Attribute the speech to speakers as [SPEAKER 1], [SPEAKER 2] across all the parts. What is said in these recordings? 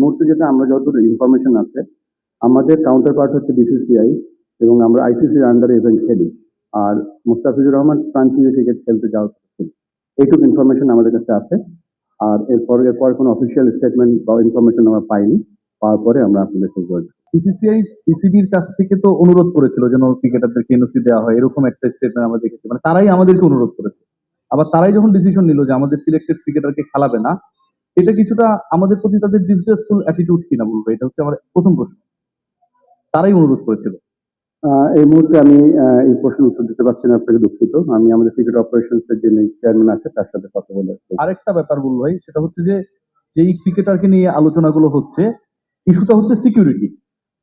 [SPEAKER 1] মুহূর্তে যেটা আমরা যতদূর ইনফরমেশন আছে, আমাদের কাউন্টার পার্ট হচ্ছে বিসিসিআই এবং আমরা আইসিসির আন্ডারে ইভেন্ট খেলি। আর মুস্তাফিজুর রহমান ফ্রান্সিসে ক্রিকেট খেলতে যাওয়া এইটুকু ইনফরমেশন আমাদের কাছে আছে। আর এরপর এরপর কোনো অফিসিয়াল স্টেটমেন্ট বা ইনফরমেশন আমরা পাইনি। পাওয়ার পরে আমরা আপনাদের সাথে।
[SPEAKER 2] বিসিসিআই পিসিবির কাছ থেকে তো অনুরোধ করেছিল যেন ক্রিকেটারদেরকে এনওসি দেওয়া হয়, এরকম একটা স্টেটমেন্ট আমরা দেখেছি। মানে তারাই আমাদেরকে অনুরোধ করেছে। আবার তারাই যখন ডিসিশন নিল যে আমাদের সিলেক্টেড ক্রিকেটারকে খেলাবে না এটা কিছুটা আমাদের প্রতি তাদের ডিসগ্রেসফুল অ্যাটিটিউড কিনা বলব এটা হচ্ছে আমার প্রথম প্রশ্ন। তারাই অনুরোধ করেছিল।
[SPEAKER 1] এই মুহূর্তে আমি এই প্রশ্নের উত্তর দিতে পারছি না আপনাকে দুঃখিত। আমি আমাদের ক্রিকেট অপারেশনস এর যিনি চেয়ারম্যান আছে তার সাথে কথা বলে
[SPEAKER 2] আরেকটা ব্যাপার বলব ভাই সেটা হচ্ছে যে যেই ক্রিকেটারকে নিয়ে আলোচনাগুলো হচ্ছে ইস্যুটা হচ্ছে সিকিউরিটি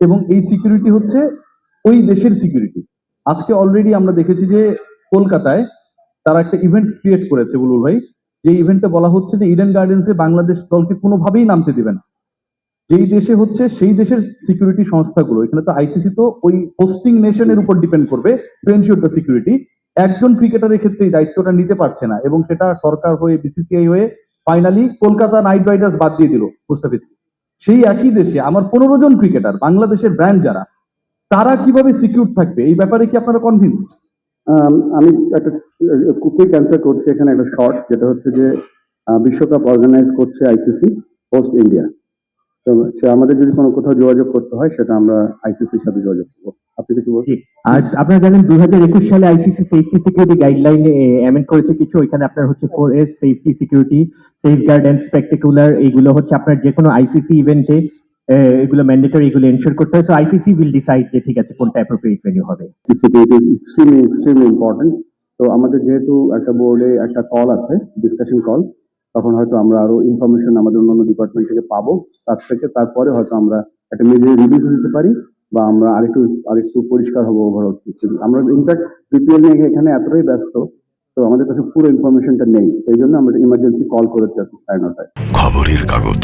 [SPEAKER 2] এবং এই সিকিউরিটি হচ্ছে ওই দেশের সিকিউরিটি আজকে অলরেডি আমরা দেখেছি যে কলকাতায় তারা একটা ইভেন্ট ক্রিয়েট করেছে বুলুল ভাই যে ইভেন্টে বলা হচ্ছে যে ইডেন গার্ডেন্সে বাংলাদেশ দলকে কোনোভাবেই নামতে দেবে না। যেই দেশে হচ্ছে, সেই দেশের সিকিউরিটি সংস্থাগুলো, এখানে তো আইসিসি তো ওই হোস্টিং নেশনের উপর ডিপেন্ড করবে টু এনশিওর দ্য সিকিউরিটি একজন ক্রিকেটারের ক্ষেত্রে এই দায়িত্বটা নিতে পারছে না, এবং সেটা সরকার হয়ে বিসিসিআই হয়ে ফাইনালি কলকাতা নাইট রাইডার্স বাদ দিয়ে দিল মুস্তাফিজ সেই একই দেশে আমার পনেরো জন ক্রিকেটার বাংলাদেশের ব্র্যান্ড যারা, তারা কীভাবে সিকিউর থাকবে? এই ব্যাপারে কি আপনারা কনভিন্স
[SPEAKER 1] আম, একটা কুইক অ্যান্সার করছি এখানে একটা শর্ট যেটা হচ্ছে যে বিশ্বকাপ অর্গানাইজ করছে আইসিসি হোস্ট ইন্ডিয়া তো আমাদের যদি কোনো কোথাও যোগাযোগ করতে হয় সেটা আমরা আইসিসির সাথে যোগাযোগ করব। আপনি কিছু বলছেন
[SPEAKER 3] আর আপনারা জানেন দুই হাজার একুশ সালে আইসিসি সেফটি সিকিউরিটি গাইডলাইনে অ্যামেন্ড করেছে কিছু। ওইখানে আপনার হচ্ছে four S safety security safeguard and spectacular এইগুলো হচ্ছে আপনার যে কোনো আইসিসি ইভেন্টে এগুলো ম্যান্ডেটরি এগুলো এনশোর করতে হয়। তো আইসিসি উইল ডিসাইড যে ঠিক আছে কোনটা অ্যাপ্রোপ্রিয়েট ভেন্যু হবে।
[SPEAKER 1] সিকিউরিটি এক্সট্রিমলি এক্সট্রিমলি ইম্পর্টেন্ট তো আমাদের যেহেতু একটা বোর্ডে একটা কল আছে ডিসকাশন কল তখন হয়তো আমরা আরও ইনফরমেশন আমাদের অন্যান্য ডিপার্টমেন্ট থেকে পাবো। তার থেকে তারপরে হয়তো আমরা একটা মিডিয়া রিলিজ দিতে পারি বা আমরা আরেকটু আরেকটু পরিষ্কার হব ওভারঅল আমরা ইনফ্যাক্ট বিপিএল নিয়ে এখানে এতটাই ব্যস্ত তো আমাদের কাছে পুরো ইনফরমেশনটা নেই। এই জন্য আমরা ইমার্জেন্সি কল করেছি সাড়ে নটায়।
[SPEAKER 4] খবরের কাগজ।